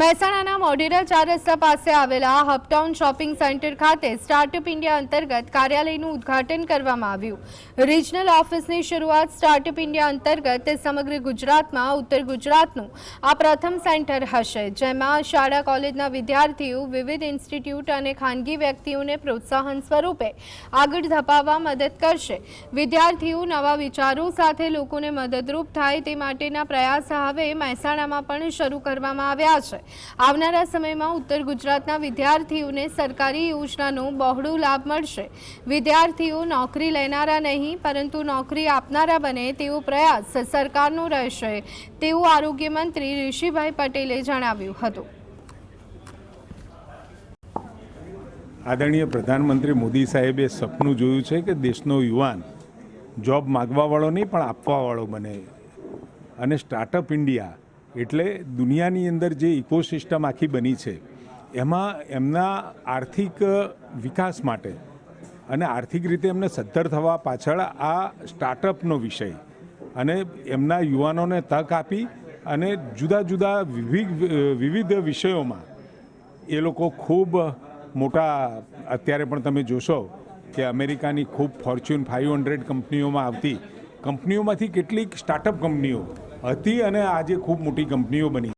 મહેસાણાના મોઢેરા ચાર રસ્તા પાસે આવેલા હપટાઉન શોપિંગ સેન્ટર ખાતે સ્ટાર્ટઅપ ઇન્ડિયા અંતર્ગત કાર્યાલયનું ઉદ્ઘાટન કરવામાં આવ્યું. રિજનલ ઓફિસની શરૂઆત સ્ટાર્ટઅપ ઇન્ડિયા અંતર્ગત સમગ્ર ગુજરાતમાં ઉત્તર ગુજરાતનું આ પ્રથમ સેન્ટર હશે, જેમાં શાળા, કોલેજના વિદ્યાર્થીઓ, વિવિધ ઇન્સ્ટિટ્યૂટ અને ખાનગી વ્યક્તિઓને પ્રોત્સાહન સ્વરૂપે આગળ ધપાવવા મદદ કરશે. વિદ્યાર્થીઓ નવા વિચારો સાથે લોકોને મદદરૂપ થાય તે માટેના પ્રયાસ હવે મહેસાણામાં પણ શરૂ કરવામાં આવ્યા છે. આવનારા સમયમાં ઉત્તર ગુજરાતના વિદ્યાર્થીઓને સરકારી યોજનાનો બહોળો લાભ મળશે. વિદ્યાર્થીઓ નોકરી લેનારા નહીં, પરંતુ નોકરી આપનારા બને તેવો પ્રયાસ સરકારનો રહેશે, તેવું આરોગ્ય મંત્રી ઋષિભાઈ પટેલે જણાવ્યું હતું. આદરણીય પ્રધાનમંત્રી મોદી સાહેબે સપનું જોયું છે કે દેશનો યુવાન જોબ માગવાવાળો નહીં, પણ આપવાવાળો બને. અને સ્ટાર્ટઅપ ઇન્ડિયા એટલે દુનિયાની અંદર જે ઇકોસિસ્ટમ આખી બની છે, એમાં એમના આર્થિક વિકાસ માટે અને આર્થિક રીતે એમને સદ્ધર થવા પાછળ આ સ્ટાર્ટઅપનો વિષય અને એમના યુવાનોને તક આપી અને જુદા જુદા વિવિધ વિવિધ વિષયોમાં એ લોકો ખૂબ મોટા, અત્યારે પણ તમે જોશો કે અમેરિકાની ખૂબ ફોર્ચ્યુન ફાઇવ હંડ્રેડ કંપનીઓમાં આવતી, કંપનીઓમાંથી કેટલીક સ્ટાર્ટઅપ કંપનીઓ હતી અને આજે ખૂબ મોટી કંપનીઓ બની